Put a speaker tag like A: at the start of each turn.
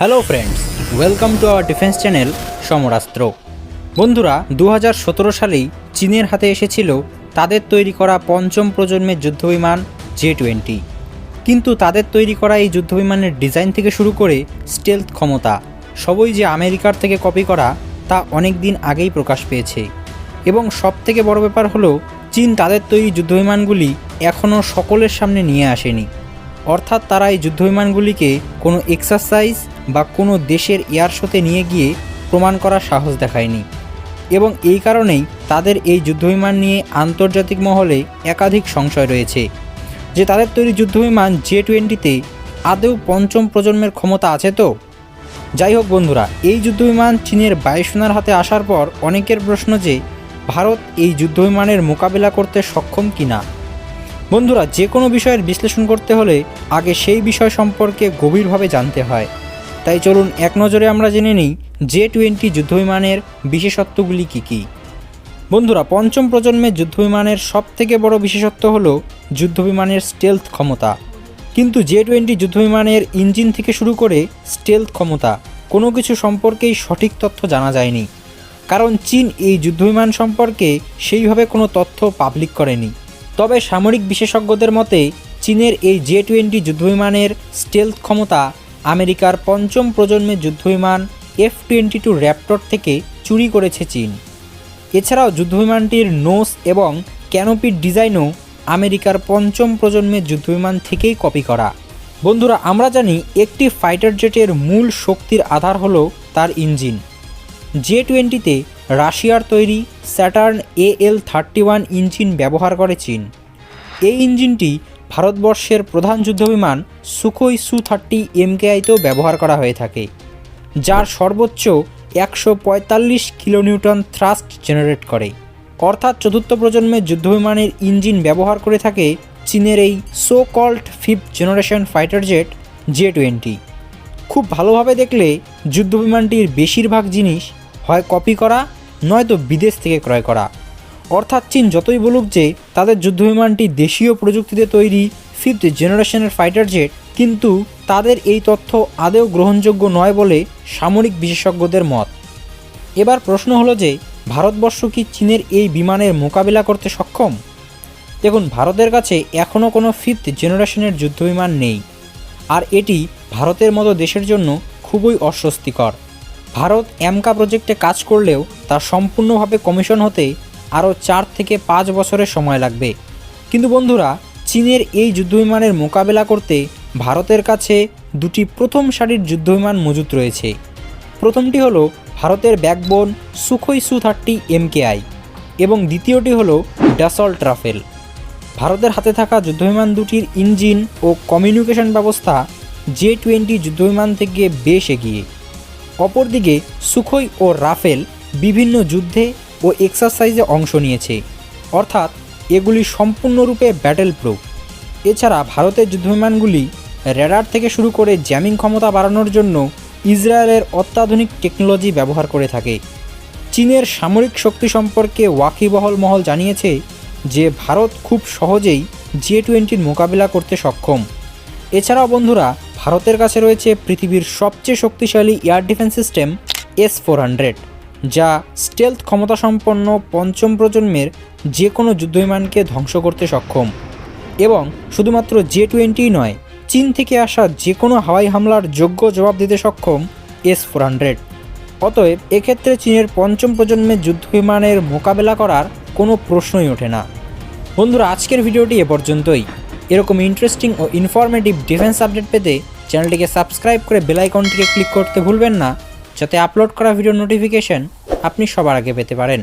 A: Hello friends welcome to our defence channel সমরাস্ত্র বন্ধুরা দু হাজার সতেরো সালেই চীনের হাতে এসেছিল তাদের তৈরি করা পঞ্চম প্রজন্মের যুদ্ধবিমান জে টোয়েন্টি। কিন্তু তাদের তৈরি করা এই যুদ্ধবিমানের ডিজাইন থেকে শুরু করে স্টেলথ ক্ষমতা, সবই যে আমেরিকার থেকে কপি করা তা অনেক দিন আগেই প্রকাশ পেয়েছে। এবং সবথেকে বড় ব্যাপার হলো, চীন তাদের তৈরি যুদ্ধবিমানগুলি এখনও সকলের সামনে নিয়ে আসেনি। অর্থাৎ তারা এই যুদ্ধবিমানগুলিকে কোনো এক্সারসাইজ বা কোনো দেশের এয়ার শোতে নিয়ে গিয়ে প্রমাণ করার সাহস দেখায়নি। এবং এই কারণেই তাদের এই যুদ্ধবিমান নিয়ে আন্তর্জাতিক মহলে একাধিক সংশয় রয়েছে যে তাদের তৈরি যুদ্ধবিমান জে টোয়েন্টিতে আদৌ পঞ্চম প্রজন্মের ক্ষমতা আছে তো? যাই হোক বন্ধুরা, এই যুদ্ধবিমান চীনের বায়ুসেনার হাতে আসার পর অনেকের প্রশ্ন যে, ভারত এই যুদ্ধবিমানের মোকাবিলা করতে সক্ষম কিনা? বন্ধুরা, যে কোনো বিষয়ের বিশ্লেষণ করতে হলে আগে সেই বিষয় সম্পর্কে গভীরভাবে জানতে হয়। তাই চলুন এক নজরে আমরা জেনে নিই, জে টোয়েন্টি যুদ্ধবিমানের বিশেষত্বগুলি কী কী। বন্ধুরা, পঞ্চম প্রজন্মের যুদ্ধবিমানের সবথেকে বড় বিশেষত্ব হল যুদ্ধবিমানের স্টেলথ ক্ষমতা। কিন্তু জে টোয়েন্টি যুদ্ধবিমানের ইঞ্জিন থেকে শুরু করে স্টেলথ ক্ষমতা, কোনো কিছু সম্পর্কেই সঠিক তথ্য জানা যায়নি। কারণ চীন এই যুদ্ধবিমান সম্পর্কে সেইভাবে কোনো তথ্য পাবলিক করেনি। তবে সামরিক বিশেষজ্ঞদের মতে, চীনের এই জে টোয়েন্টি যুদ্ধবিমানের স্টেলথ ক্ষমতা আমেরিকার পঞ্চম প্রজন্মের যুদ্ধবিমান এফ টোয়েন্টি টু র্যাপটর থেকে চুরি করেছে চীন। এছাড়াও যুদ্ধবিমানটির নোস এবং ক্যানোপির ডিজাইনও আমেরিকার পঞ্চম প্রজন্মের যুদ্ধবিমান থেকেই কপি করা। বন্ধুরা, আমরা জানি একটি ফাইটার জেটের মূল শক্তির আধার হলো তার ইঞ্জিন জে টোয়েন্টিতে রাশিয়ার তৈরি Saturn A L thirty one engine ব্যবহার করে চীন। এই ইঞ্জিনটি ভারতবর্ষের প্রধান যুদ্ধবিমান সুখোই সু থার্টি এমকেআইতেও ব্যবহার করা হয়ে থাকে, যার সর্বোচ্চ একশো পঁয়তাল্লিশ কিলোনিউটন থ্রাস্ট জেনারেট করে। অর্থাৎ চতুর্থ প্রজন্মের যুদ্ধবিমানের ইঞ্জিন ব্যবহার করে থাকে চীনের এই so called fifth generation fighter jet J twenty. খুব ভালোভাবে দেখলে যুদ্ধবিমানটির বেশিরভাগ জিনিস হয় কপি করা নয়তো বিদেশ থেকে ক্রয় করা। অর্থাৎ চীন যতই বলুক যে তাদের যুদ্ধবিমানটি দেশীয় প্রযুক্তিতে তৈরি ফিফথ জেনারেশনের ফাইটার জেট কিন্তু তাদের এই তথ্য আদৌ গ্রহণযোগ্য নয় বলে সামরিক বিশেষজ্ঞদের মত। এবার প্রশ্ন হলো যে, ভারতবর্ষ কি চীনের এই বিমানের মোকাবিলা করতে সক্ষম? দেখুন, ভারতের কাছে এখনও কোনো ফিফথ জেনারেশনের যুদ্ধবিমান নেই। আর এটি ভারতের মতো দেশের জন্য খুবই অস্বস্তিকর। ভারত এমকা প্রজেক্টে কাজ করলেও তা সম্পূর্ণভাবে কমিশন হতে আরও চার থেকে পাঁচ বছরের সময় লাগবে। কিন্তু বন্ধুরা, চীনের এই যুদ্ধবিমানের মোকাবেলা করতে ভারতের কাছে দুটি প্রথম সারির যুদ্ধবিমান মজুত রয়েছে। প্রথমটি হলো ভারতের backbone Sukhoi Su thirty MKI এবং দ্বিতীয়টি হলো ড্যাসল্ট রাফেল। ভারতের হাতে থাকা যুদ্ধবিমান দুটির ইঞ্জিন ও কমিউনিকেশন ব্যবস্থা জে টোয়েন্টি যুদ্ধবিমান থেকে বেশ এগিয়ে। অপরদিকে সুখোই ও রাফেল বিভিন্ন যুদ্ধে ও এক্সারসাইজে অংশ নিয়েছে। অর্থাৎ এগুলি সম্পূর্ণরূপে ব্যাটেল প্রুফ এছাড়া ভারতের যুদ্ধবিমানগুলি রেডার থেকে শুরু করে জ্যামিং ক্ষমতা বাড়ানোর জন্য ইসরায়েলের অত্যাধুনিক টেকনোলজি ব্যবহার করে থাকে। চীনের সামরিক শক্তি সম্পর্কে ওয়াকিবহল মহল জানিয়েছে যে, ভারত খুব সহজেই জে টোয়েন্টির মোকাবিলা করতে সক্ষম। এছাড়াও বন্ধুরা ভারতের কাছে রয়েছে পৃথিবীর সবচেয়ে শক্তিশালী air defence system S four hundred, যা স্টেলথ ক্ষমতাসম্পন্ন পঞ্চম প্রজন্মের যে কোনো যুদ্ধবিমানকে ধ্বংস করতে সক্ষম। এবং শুধুমাত্র জে টোয়েন্টিই নয়, চীন থেকে আসা যে কোনো হাওয়াই হামলার যোগ্য জবাব দিতে সক্ষম এস ফোর হান্ড্রেড। অতএব এক্ষেত্রে চীনের পঞ্চম প্রজন্মের যুদ্ধবিমানের মোকাবেলা করার কোনো প্রশ্নই ওঠে না। বন্ধুরা, আজকের ভিডিওটি এ পর্যন্তই। এরকম ইন্টারেস্টিং ও ইনফরমেটিভ ডিফেন্স আপডেট পেতে চ্যানেলটিকে সাবস্ক্রাইব করে বেলাইকনটিকে ক্লিক করতে ভুলবেন না, যাতে আপলোড করা ভিডিও নোটিফিকেশন আপনি সবার আগে পেতে পারেন।